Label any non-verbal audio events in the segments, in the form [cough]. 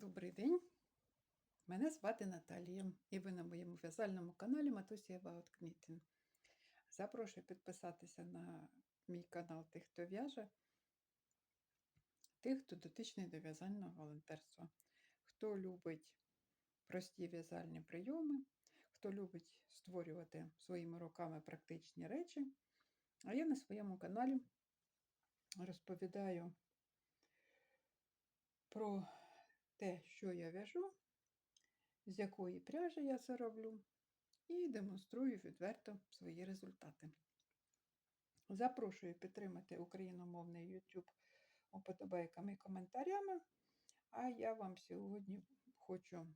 Добрий день. Мене звати Наталія, і ви на моєму в'язальному каналі Матусія About Запрошую підписатися на мій канал тих, хто в'яже, тих, хто дотичний до в'язального волонтерства, хто любить прості в'язальні прийоми, хто любить створювати своїми руками практичні речі. А я на своєму каналі розповідаю про те, що я в'яжу, з якої пряжі я це роблю, і демонструю відверто свої результати. Запрошую підтримати україномовний YouTube уподобайками і коментарями. А я вам сьогодні хочу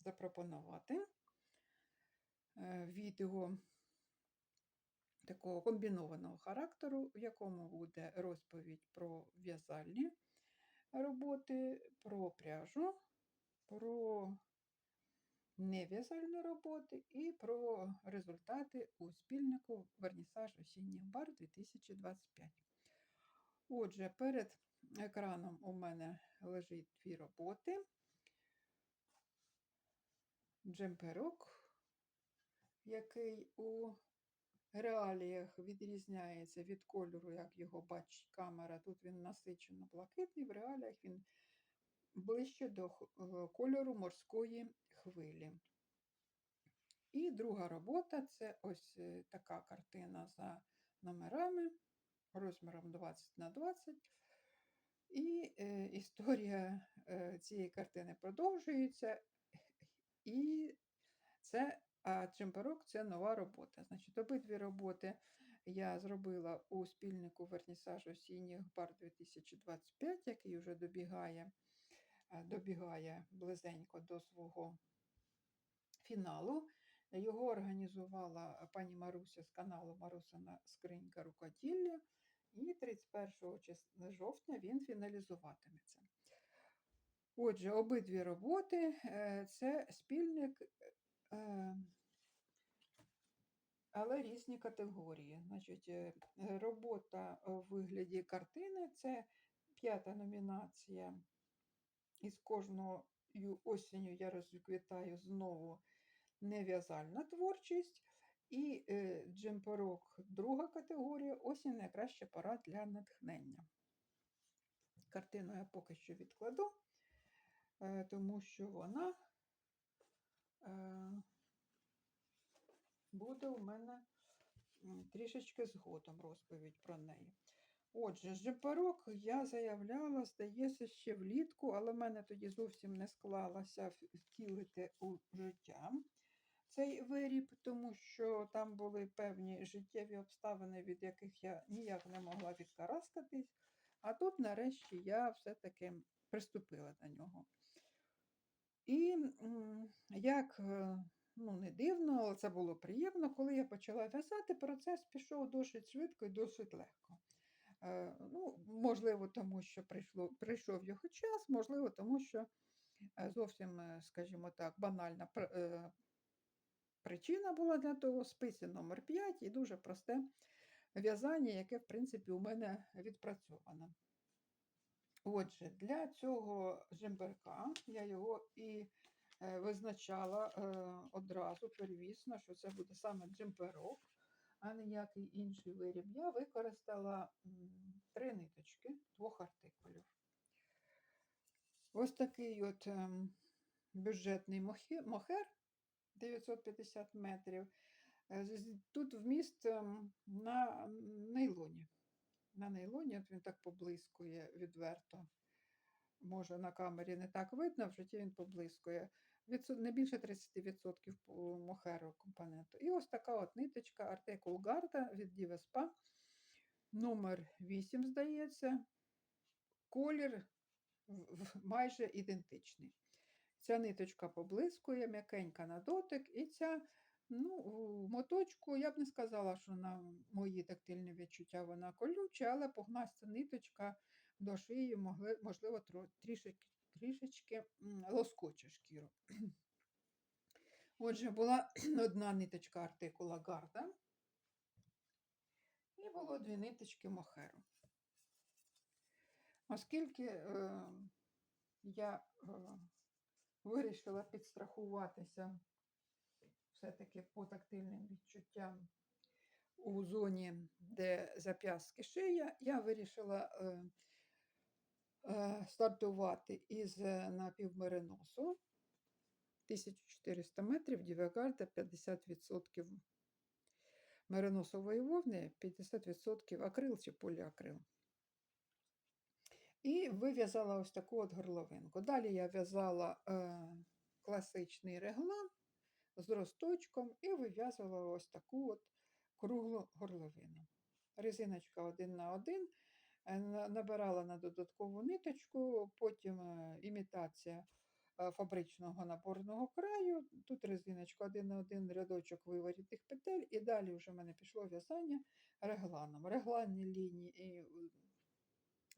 запропонувати е, відео такого комбінованого характеру, в якому буде розповідь про в'язальні роботи, про пряжу, про нев'язальні роботи і про результати у спільнику Вернісаж осінніх бар 2025. Отже, перед екраном у мене лежить дві роботи. Джемперок, який у реаліях відрізняється від кольору, як його бачить камера. Тут він насичено блакитний, в реаліях він ближче до е, кольору морської хвилі. І друга робота це ось е, така картина за номерами, розміром 20 на 20. І е, історія е, цієї картини продовжується. І це а Чемперок це нова робота. Значить, обидві роботи я зробила у спільнику вернісаж осінніх бар 2025, який вже добігає, добігає близенько до свого фіналу. Його організувала пані Маруся з каналу Марусина Скринька Рукоділля, і 31 жовтня він фіналізуватиметься. Отже, обидві роботи е, це спільник але різні категорії. Значить, е, Робота у вигляді картини це п'ята номінація. Із кожною осінню я розквітаю знову нев'язальна творчість. І е, джемперок друга категорія осінь найкраща пора для натхнення. Картину я поки що відкладу, тому що вона Е, буде у мене трішечки згодом розповідь про неї. Отже, жепарок я заявляла, здається, ще влітку, але в мене тоді зовсім не склалося втілити у життя цей виріб, тому що там були певні життєві обставини, від яких я ніяк не могла відкараскатись. А тут, нарешті, я все-таки приступила до нього. І як е, ну, не дивно, але це було приємно, коли я почала в'язати, процес пішов досить швидко і досить легко. Е, ну, Можливо, тому що прийшло, прийшов його час, можливо, тому що е, зовсім, скажімо так, банальна причина була для того списи номер 5 і дуже просте в'язання, яке, в принципі, у мене відпрацьовано. Отже, для цього жемберка я його і е, визначала е, одразу первісно, що це буде саме джемперок, а ніякий інший виріб. Я використала три ниточки двох артикулів. Ось такий от ем, бюджетний мохер 950 метрів. Е, тут вміст ем, на нейлоні на нейлоні, от він так поблискує відверто. Може, на камері не так видно, в житті він поблискує. Не більше 30% по мохеру компоненту. І ось така от ниточка артикул Гарда від Дівеспа. Номер 8, здається, колір майже ідентичний. Ця ниточка поблискує, м'якенька на дотик, і ця Ну, в моточку я б не сказала, що на мої тактильні відчуття вона колюча, але погнаста ниточка до шиї, могли, можливо, трішечки, трішечки лоскоче шкіру. Отже, була [clears throat] одна ниточка артикула гарда, і було дві ниточки мохеру. Оскільки е, я е, вирішила підстрахуватися все-таки по тактильним відчуттям у зоні, де зап'ястки шия, я вирішила е, е, стартувати із е, напівмериносу 1400 метрів, дівегарда 50% мериносової вовни, 50% акрил чи поліакрил. І вив'язала ось таку от горловинку. Далі я в'язала е, класичний реглан з росточком і вив'язувала ось таку от круглу горловину. Резиночка один на один, е, набирала на додаткову ниточку, потім е, імітація е, фабричного наборного краю. Тут резиночка один на один рядочок виворітних петель, і далі вже в мене пішло в'язання регланом. Регланні лінії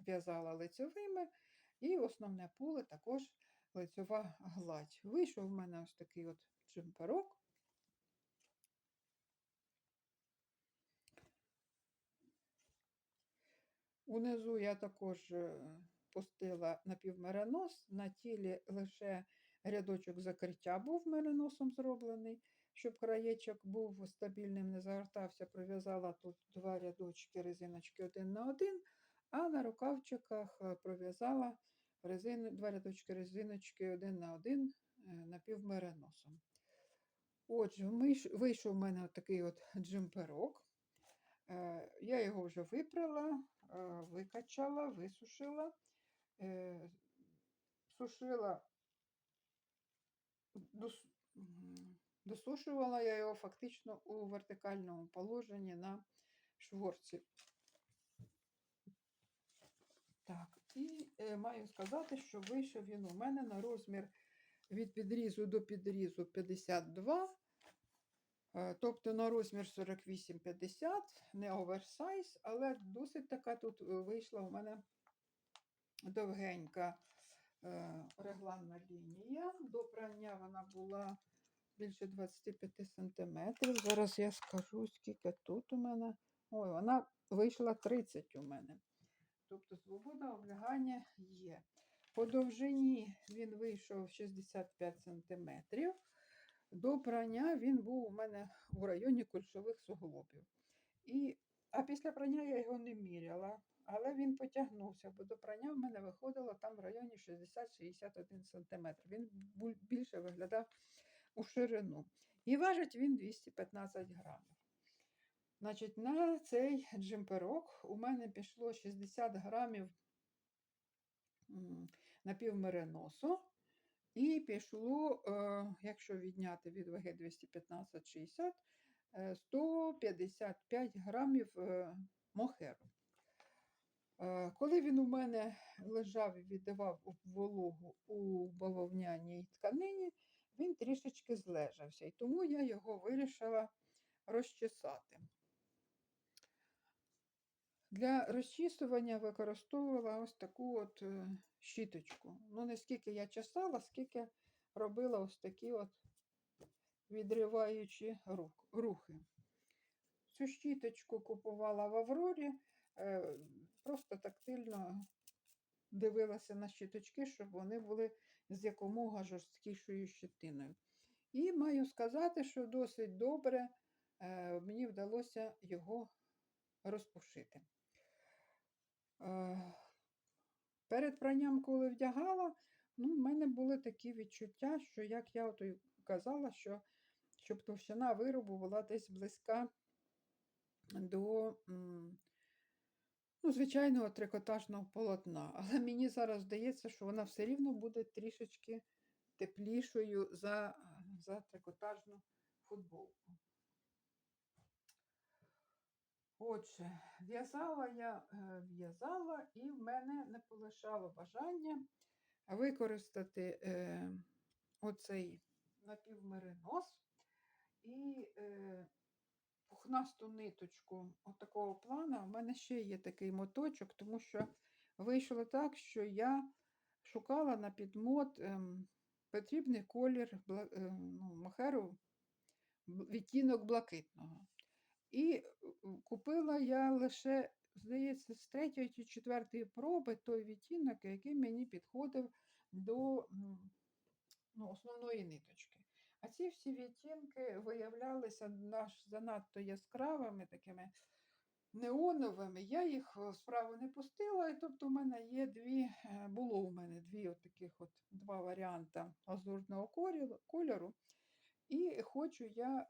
в'язала лицьовими, і основне поле також лицьова гладь. Вийшов в мене ось такий от джемперок. Унизу я також е, пустила напівмеринос, на тілі лише рядочок закриття був мериносом зроблений, щоб краєчок був стабільним, не загортався, пров'язала тут два рядочки резиночки один на один, а на рукавчиках е, пров'язала два рядочки резиночки один на один е, напівмериносом. Отже, вийшов у мене такий от джемперок. Е, Я його вже випрала, е, викачала, висушила, е, сушила, досушувала я його фактично у вертикальному положенні на шворці. Так, і маю сказати, що вийшов він у мене на розмір від підрізу до підрізу 52, е, тобто на розмір 48-50, не оверсайз, але досить така тут е, вийшла у мене довгенька е, регланна лінія. До прання вона була більше 25 см. Зараз я скажу, скільки тут у мене. Ой, вона вийшла 30 у мене. Тобто свобода облягання є. По довжині він вийшов 65 см. До прання він був у мене у районі кульшових суглобів. І, а після прання я його не міряла, але він потягнувся, бо до прання в мене виходило там в районі 60-61 см. Він більше виглядав у ширину. І важить він 215 грамів. Значить, на цей джемперок у мене пішло 60 грамів м, напівмериносу. І пішло, е, якщо відняти від ваги 215-60, е, 155 грамів е, мохеру. Е, Коли він у мене лежав і віддавав вологу у бавовняній тканині, він трішечки злежався, і тому я його вирішила розчесати. Для розчісування використовувала ось таку от е, щіточку. Ну, не скільки я чесала, скільки робила ось такі от відриваючі рухи. Цю щіточку купувала в Аврорі, е, просто тактильно дивилася на щіточки, щоб вони були з якомога жорсткішою щетиною. І маю сказати, що досить добре е, мені вдалося його розпушити. Е, Перед пранням, коли вдягала, ну, в мене були такі відчуття, що, як я ото й казала, що щоб товщина виробу була десь близька до ну, звичайного трикотажного полотна. [laughs] Але мені зараз здається, що вона все рівно буде трішечки теплішою за, за трикотажну футболку. Отже, в'язала я е, в'язала, і в мене не полишало бажання використати е, оцей напівмеринос і е, пухнасту ниточку от такого плану. У мене ще є такий моточок, тому що вийшло так, що я шукала на підмот ем, потрібний колір е, ну, мохеру, бл- відтінок блакитного. І е, купила я лише, здається, з третьої чи четвертої проби той відтінок, який мені підходив до ну, основної ниточки. А ці всі відтінки виявлялися наш занадто яскравими, такими неоновими. Я їх в справу не пустила, і тобто в мене є дві, е, було у мене дві от таких от два варіанти лазурного корі- кольору. І хочу я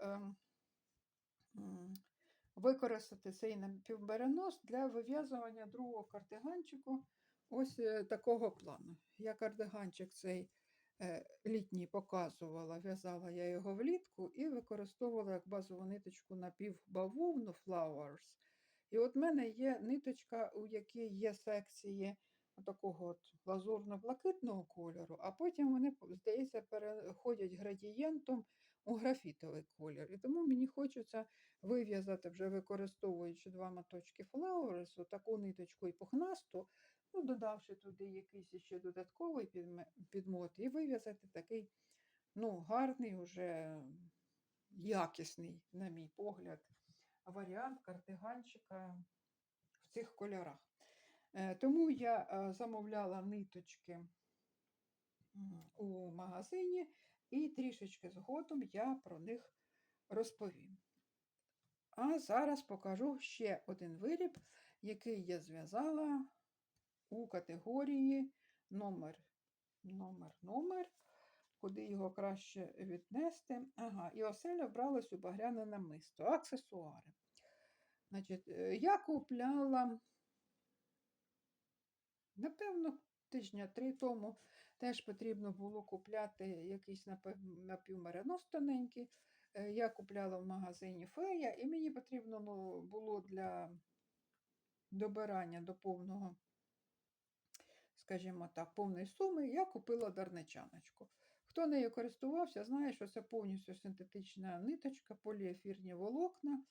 м, використати цей напівберенос для вив'язування другого кардиганчику ось е, такого плану. Я кардиганчик цей е, літній показувала, в'язала я його влітку і використовувала як базову ниточку напівбавовну Flowers. І от в мене є ниточка, у якій є секції такого от лазурно-блакитного кольору, а потім вони, здається, переходять градієнтом у графітовий колір. І тому мені хочеться вив'язати, вже використовуючи два моточки Flowers, таку ниточку і пухнасту, ну, додавши туди якийсь ще додатковий підмот, і вив'язати такий ну, гарний, уже якісний, на мій погляд, варіант кардиганчика в цих кольорах. Е, Тому я е, замовляла ниточки у магазині, і трішечки згодом я про них розповім. А зараз покажу ще один виріб, який я зв'язала у категорії номер, номер, номер, куди його краще віднести. Ага, і оселя вбралась у багряне намисто, аксесуари. Значить, е, я купляла, напевно, тижня три тому теж потрібно було купляти якийсь напівмеренос тоненький. Е, Я купляла в магазині Фея, і мені потрібно ну, було для добирання до повного, скажімо так, повної суми, я купила дарничаночку. Хто нею користувався, знає, що це повністю синтетична ниточка, поліефірні волокна.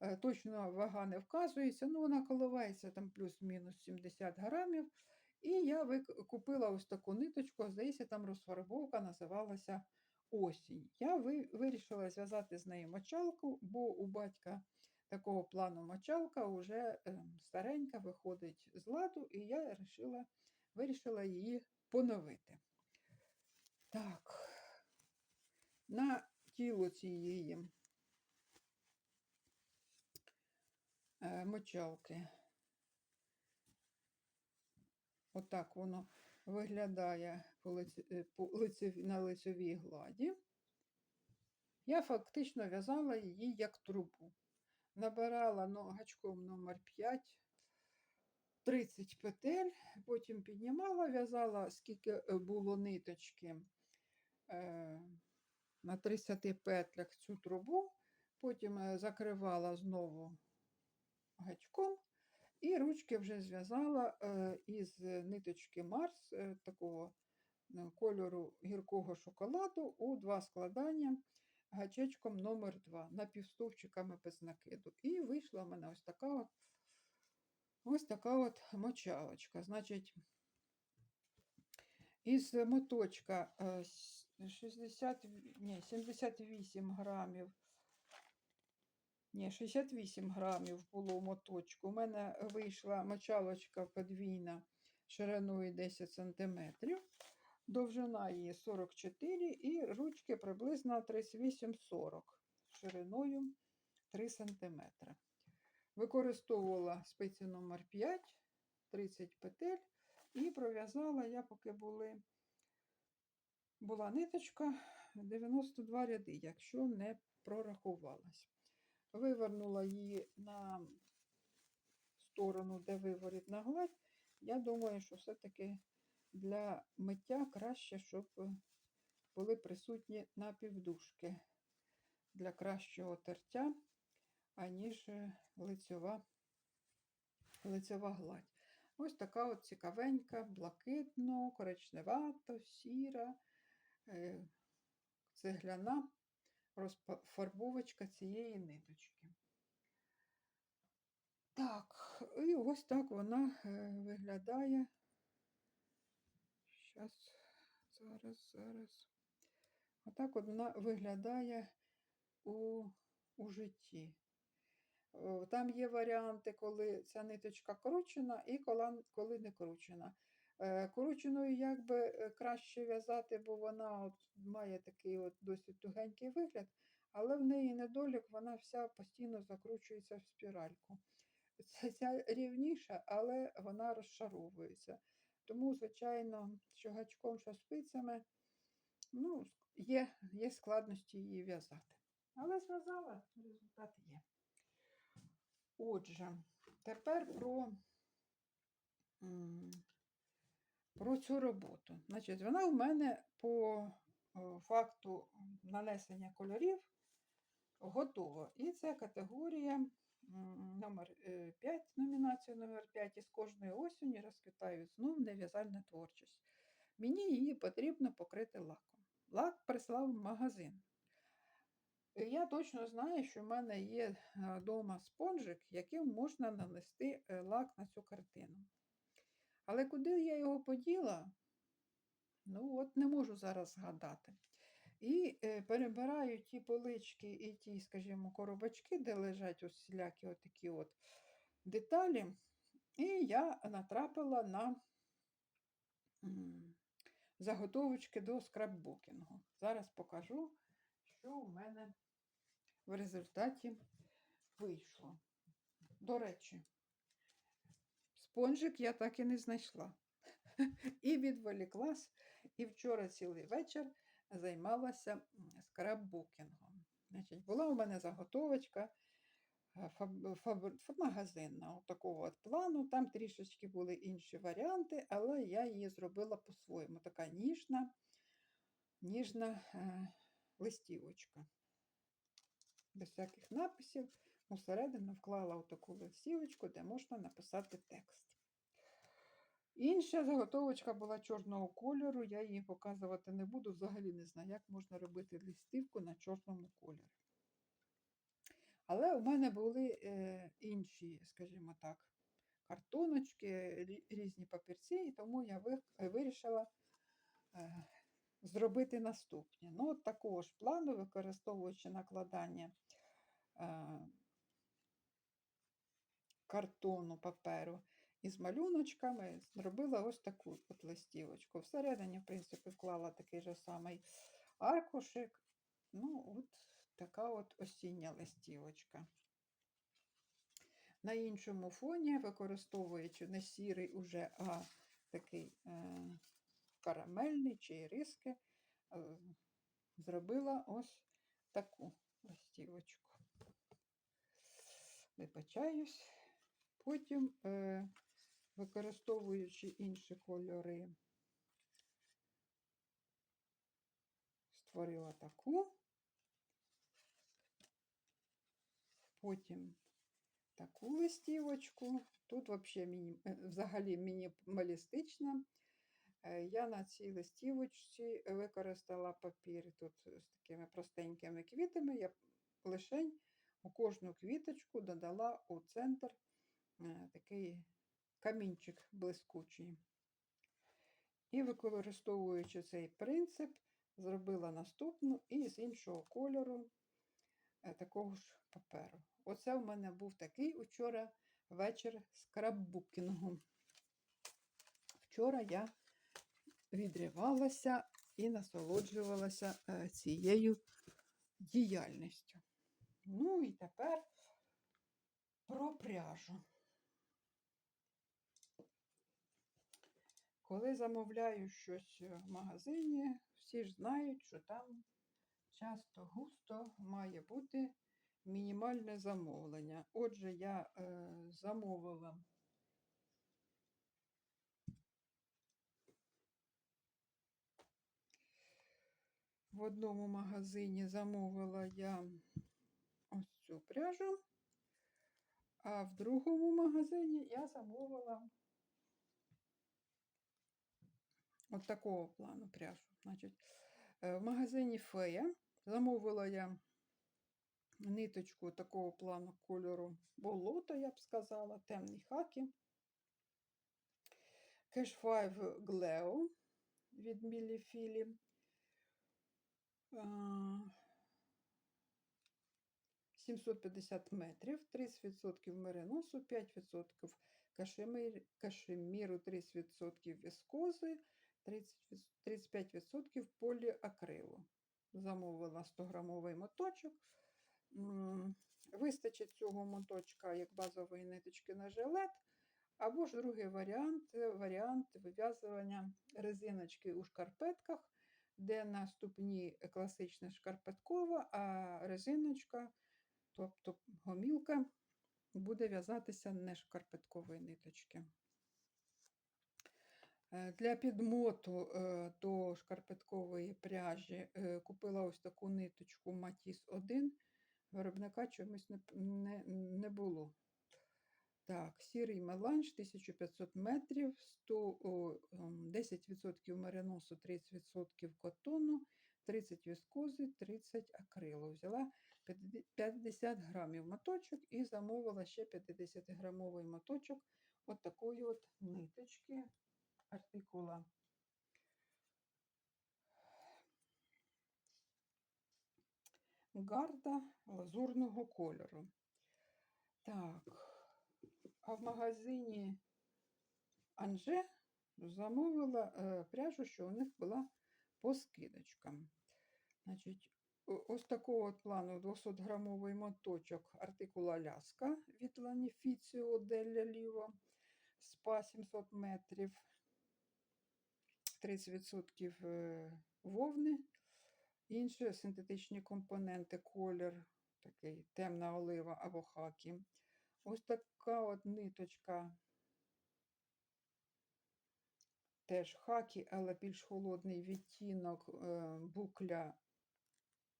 Е, Точно вага не вказується, ну вона коливається там плюс-мінус 70 грамів. І я купила ось таку ниточку, здається, там розфарбовка називалася осінь. Я вирішила зв'язати з нею мочалку, бо у батька такого плану мочалка вже ем, старенька виходить з ладу, і я вирішила, вирішила її поновити. Так, на тіло цієї е, мочалки. Отак воно виглядає по лице- е, по лицеві- на лицевій гладі. Я фактично в'язала її як трубу. Набирала ну, гачком номер 5 30 петель, потім піднімала, в'язала, скільки е, було ниточки е, на 30 петлях цю трубу, потім закривала знову гачком, і ручки вже зв'язала ниточки Марс е, такого е, кольору гіркого шоколаду у два складання гачечком номер 2 напівстовчиками без накиду. І вийшла в мене ось така от, ось така от мочалочка. Значить, із моточка е, 60, ні, 78 грамів. Ні, 68 грамів було в моточку. У мене вийшла мочалочка подвійна шириною 10 сантиметрів. Довжина її 44 і ручки приблизно 38-40 шириною 3 см. Використовувала спиці номер 5, 30 петель і пров'язала я, поки були, була ниточка 92 ряди, якщо не прорахувалась. Вивернула її на сторону, де виворітна гладь. Я думаю, що все-таки для миття краще, щоб е, були присутні напівдушки для кращого тертя, аніж е, лицьова, лицьова гладь. Ось така от цікавенька, блакитно, коричневата, сіра, е, цегляна розфарбовочка цієї ниточки. Так, і ось так вона е, виглядає. Щас, зараз, зараз. Отак от вона виглядає у, у житті. Там є варіанти, коли ця ниточка кручена і коли не кручена. Е, Короченою якби е, краще в'язати, бо вона от має такий от досить тугенький вигляд, але в неї недолік, вона вся постійно закручується в спіральку. Ця, ця рівніша, але вона розшаровується. Тому, звичайно, що гачком, що спицями, ну, є, є складності її в'язати. Але зв'язала, результат є. Отже, тепер про, про цю роботу. Значить, вона в мене по е, факту нанесення кольорів готова. І це категорія номер 5, номінація номер 5 із кожної осені розквітаю знов нев'язальна творчість. Мені її потрібно покрити лаком. Лак прислав магазин. Я точно знаю, що в мене є вдома спонжик, яким можна нанести е, лак на цю картину. Але куди я його поділа, ну от не можу зараз згадати. І е, перебираю ті полички і ті, скажімо, коробочки, де лежать ось всілякі отакі от деталі. І я натрапила на заготовочки до скраббукінгу. Зараз покажу, що у мене в результаті вийшло. До речі, спонжик я так і не знайшла. [laughs] І відволіклась, і вчора цілий вечір займалася скраббукінгом. Значить, була у мене заготовочка е, фаб, такого от плану. Там трішечки були інші варіанти, але я її зробила по-своєму. Така ніжна, ніжна е, листівочка. Без всяких написів. Усередину вклала таку листівочку, де можна написати текст. Інша заготовочка була чорного кольору, я її показувати не буду, взагалі не знаю, як можна робити листівку на чорному кольорі. Але у мене були е, інші, скажімо так, картоночки, різні папірці, і тому я вирішила е, зробити наступні. Ну, от такого ж плану, використовуючи накладання е, картону паперу із малюночками, зробила ось таку от листівочку. Всередині, в принципі, вклала такий же самий аркушик. Ну, от така от осіння листівочка. На іншому фоні, використовуючи не сірий уже, а такий е, карамельний чи іриски, е, зробила ось таку листівочку. Вибачаюсь. Потім, е, використовуючи інші кольори, створила таку, потім таку листівочку. Тут вообще міні, е, взагалі мінімалістична. Е, Я на цій листівочці використала папір тут з такими простенькими квітами. Я лишень у кожну квіточку додала у центр е, такий камінчик блискучий. І використовуючи цей принцип, зробила наступну і з іншого кольору е, такого ж паперу. Оце в мене був такий учора вечір скраббукінгу. Вчора я відривалася і насолоджувалася е, цією діяльністю. Ну і тепер про пряжу. Коли замовляю щось в магазині, всі ж знають, що там часто густо має бути мінімальне замовлення. Отже, я е, замовила в одному магазині замовила я ось цю пряжу, а в другому магазині я замовила от такого плану пряжу. Значить, е, в магазині Фея замовила я ниточку такого плану кольору болота, я б сказала, темний хакі. Cash 5 Gleo від Міліфілі. 750 метрів, 30% мериносу, 5% кашемир, кашеміру 30% віскози, 30, 35% поліакрилу. Замовила 100-грамовий моточок. Вистачить цього моточка як базової ниточки на жилет. Або ж другий варіант варіант вив'язування резиночки у шкарпетках, де на ступні класична шкарпеткова, а резиночка, тобто гомілка, буде в'язатися не шкарпеткової ниточки. Е, Для підмоту е, до шкарпеткової пряжі е, купила ось таку ниточку Матіс 1. Виробника чомусь не, не, не було. Так, сірий меланж 1500 метрів, 100, ем, 10% мериносу, 30% котону, 30 віскози, 30 акрилу. Взяла 50 50 грамів моточок і замовила ще 50-грамовий моточок от такої от ниточки артикула. Гарда лазурного кольору. Так, а в магазині Анже замовила е, пряжу, що у них була по скидочкам. Значить, ось такого от плану 200-грамовий моточок артикула Ляска від Ланіфіціо Делля Ліво спа 700 метрів, 30% е, вовни, інші синтетичні компоненти, колір, такий темна олива або хакі. Ось така от ниточка. Теж хакі, але більш холодний відтінок е, букля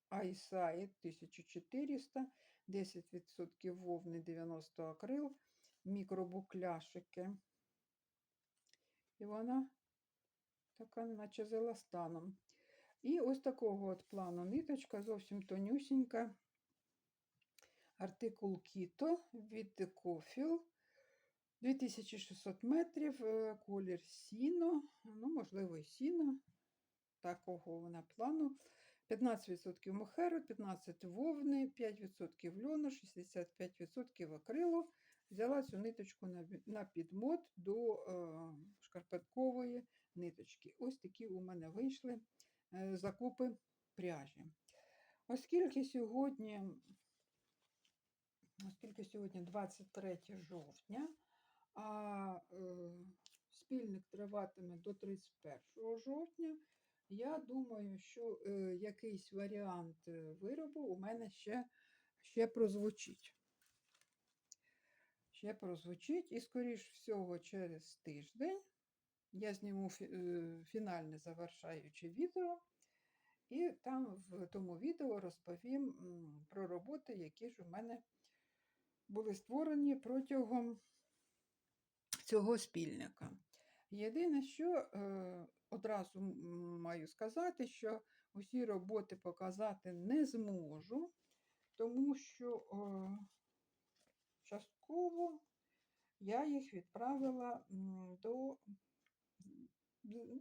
Айсайд 1400, 10% вовни, 90 акрил, мікробукляшики. І вона така, наче з еластаном. І ось такого от плану ниточка, зовсім тонюсінька. Артикул Кіто від Кофіл. 2600 метрів, е, колір сіно, ну, можливо, і сіно, такого вона плану. 15% мохеру, 15 вовни, 5% льону, 65% акрилу. Взяла цю ниточку на, підмот до е, шкарпеткової ниточки. Ось такі у мене вийшли е, закупи пряжі. Оскільки сьогодні, оскільки сьогодні 23 жовтня, а е, спільник триватиме до 31 жовтня, я думаю, що якийсь варіант виробу у мене ще, ще прозвучить. Ще прозвучить, і, скоріш всього, через тиждень я зніму фінальне завершаюче відео, і там в тому відео розповім про роботи, які ж у мене були створені протягом цього спільника. Єдине, що е, одразу маю сказати, що усі роботи показати не зможу, тому що е, я їх відправила до,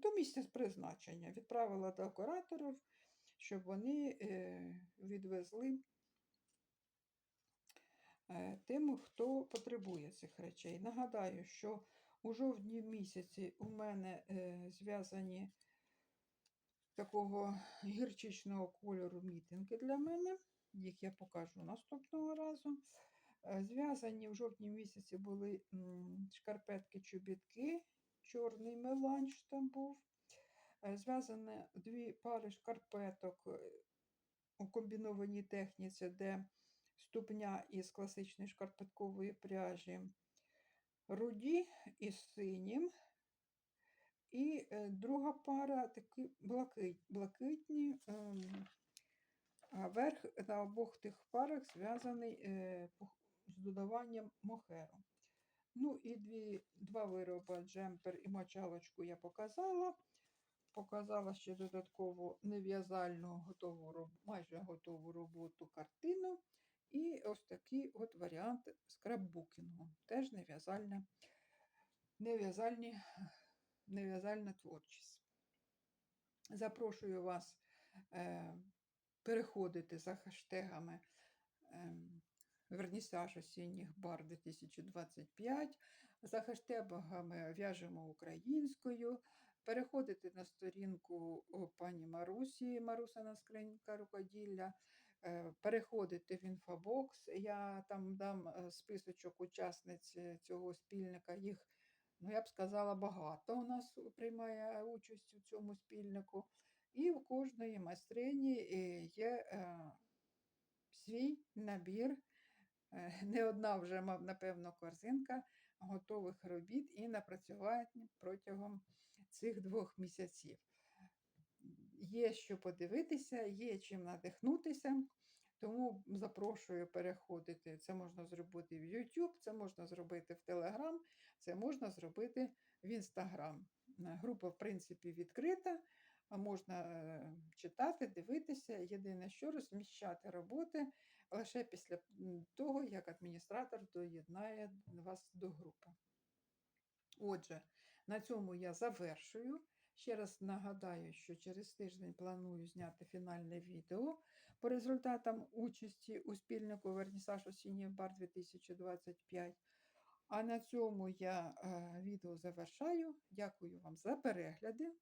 до місця призначення, відправила до операторів, щоб вони е, відвезли е, тим, хто потребує цих речей. Нагадаю, що у жовтні місяці у мене е, зв'язані такого гірчичного кольору мітинги для мене. Їх я покажу наступного разу. Зв'язані в жовтні місяці були шкарпетки-чобітки, чорний меланж там був. Е, Зв'язані дві пари шкарпеток е, у комбінованій техніці, де ступня із класичної шкарпеткової пряжі, руді із синім. І е, друга пара такі блакит, блакитні. ем, а верх на обох тих парах зв'язаний з додаванням мохеру. Ну і дві, два вироби, джемпер і мочалочку я показала. Показала ще додатково нев'язальну готову, майже готову роботу картину. І ось такий от варіант скраббукінгу. Теж нев'язальна, нев'язальна творчість. Запрошую вас е, переходити за хештегами ем, Вернісаж осінніх бар 2025 За хештегами в'яжемо українською. Переходите на сторінку пані Марусі, Марусина скринька рукоділля. Е, Переходите в інфобокс. Я там дам е, списочок учасниць е, цього спільника. Їх, ну я б сказала, багато у нас приймає участь у цьому спільнику. І в кожної майстрині є свій набір. Е, Не одна вже, напевно, корзинка готових робіт і напрацювань протягом цих двох місяців. Є що подивитися, є чим надихнутися, тому запрошую переходити. Це можна зробити в YouTube, це можна зробити в Telegram, це можна зробити в Instagram. Е, Група, в принципі, відкрита, можна е, читати, дивитися. Єдине, що розміщати роботи лише після того, як адміністратор доєднає вас до групи. Отже, на цьому я завершую. Ще раз нагадаю, що через тиждень планую зняти фінальне відео по результатам участі у спільнику Вернісаж осінній бар 2025. А на цьому я е, відео завершаю. Дякую вам за перегляди.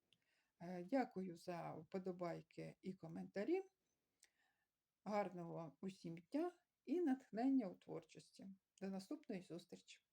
Е, Дякую за вподобайки і коментарі. Гарного усім дня і натхнення у творчості. До наступної зустрічі!